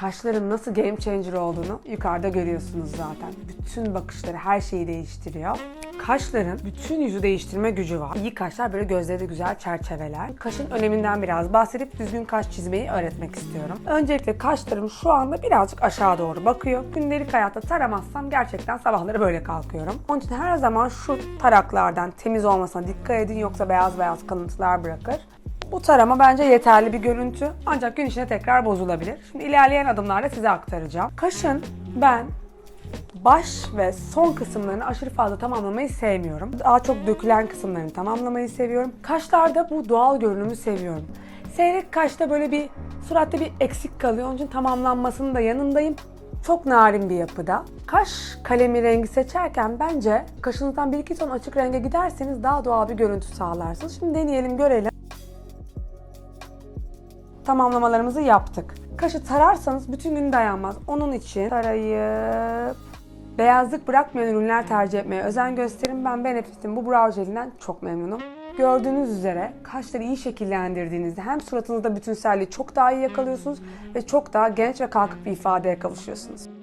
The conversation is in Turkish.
kaşların nasıl game changer olduğunu yukarıda görüyorsunuz zaten. Bütün bakışları her şeyi değiştiriyor. Kaşların bütün yüzü değiştirme gücü var. İyi kaşlar böyle gözleri de güzel çerçeveler. Kaşın öneminden biraz bahsedip düzgün kaş çizmeyi öğretmek istiyorum. Öncelikle kaşlarım şu anda birazcık aşağı doğru bakıyor. Gündelik hayatta taramazsam gerçekten sabahları böyle kalkıyorum. Onun için her zaman şu taraklardan temiz olmasına dikkat edin yoksa beyaz beyaz kalıntılar bırakır. Bu tarama bence yeterli bir görüntü ancak gün içinde tekrar bozulabilir. Şimdi ilerleyen adımlarda size aktaracağım. Kaşın ben baş ve son kısımlarını aşırı fazla tamamlamayı sevmiyorum. Daha çok dökülen kısımlarını tamamlamayı seviyorum. Kaşlarda bu doğal görünümü seviyorum. Seyrek kaşta böyle bir suratta bir eksik kalıyor. Onun için tamamlanmasının da yanındayım. Çok narin bir yapıda. Kaş kalemi rengi seçerken bence kaşınızdan bir iki ton açık renge giderseniz daha doğal bir görüntü sağlarsınız. Şimdi deneyelim görelim tamamlamalarımızı yaptık. Kaşı tararsanız bütün gün dayanmaz. Onun için tarayıp beyazlık bırakmayan ürünler tercih etmeye özen gösterin. Ben Benefit'in bu brow jelinden çok memnunum. Gördüğünüz üzere kaşları iyi şekillendirdiğinizde hem suratınızda bütünselliği çok daha iyi yakalıyorsunuz ve çok daha genç ve kalkık bir ifadeye kavuşuyorsunuz.